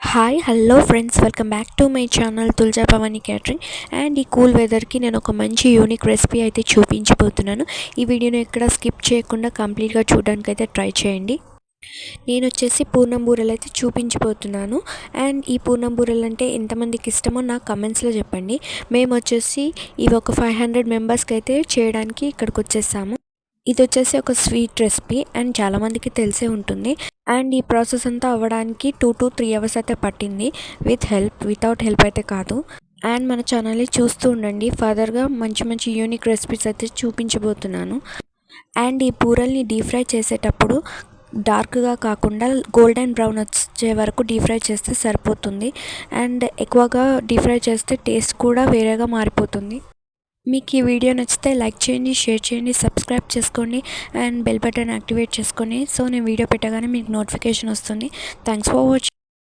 Hi hello friends welcome back to my channel Tulja Bhavani catering and ఈ cool వెదర్కి నేను ఒక మంచి యూనిక్ రెసిపీ అయితే చూపించబోతున్నాను. ఈ వీడియోను ఎక్కడ స్కిప్ చేయకుండా కంప్లీట్గా చూడడానికి అయితే ట్రై చేయండి. నేను వచ్చేసి పూర్ణం బూరెలు అయితే చూపించబోతున్నాను. అండ్ ఈ పూర్ణం బూరెలు అంటే ఎంతమందికి ఇష్టమో నాకు కమెంట్స్లో చెప్పండి. మేము వచ్చేసి ఇవి ఒక ఫైవ్ హండ్రెడ్ మెంబర్స్కి అయితే చేయడానికి ఇక్కడికి వచ్చేసాము. ఇది వచ్చేసి ఒక స్వీట్ రెసిపీ అండ్ చాలామందికి తెలిసే ఉంటుంది. అండ్ ఈ ప్రాసెస్ అంతా అవ్వడానికి టూ టు త్రీ అవర్స్ అయితే పట్టింది. విత్ హెల్ప్ వితౌట్ హెల్ప్ అయితే కాదు. అండ్ మన ఛానల్ని చూస్తూ ఉండండి. ఫర్దర్గా మంచి మంచి యూనిక్ రెసిపీస్ అయితే చూపించబోతున్నాను. అండ్ ఈ పూరల్ని డీప్ ఫ్రై చేసేటప్పుడు డార్క్గా కాకుండా గోల్డెన్ బ్రౌన్ వచ్చే వరకు డీప్ ఫ్రై చేస్తే సరిపోతుంది. అండ్ ఎక్కువగా డీప్ ఫ్రై చేస్తే టేస్ట్ కూడా వేరేగా మారిపోతుంది. మీకు ఈ వీడియో నచ్చితే లైక్ చేయండి షేర్ చేయండి సబ్స్క్రైబ్ చేసుకోండి అండ్ బెల్ బటన్ యాక్టివేట్ చేసుకోండి సో నేను వీడియో పెట్టగానే మీకు నోటిఫికేషన్ వస్తుంది. Thanks for watching.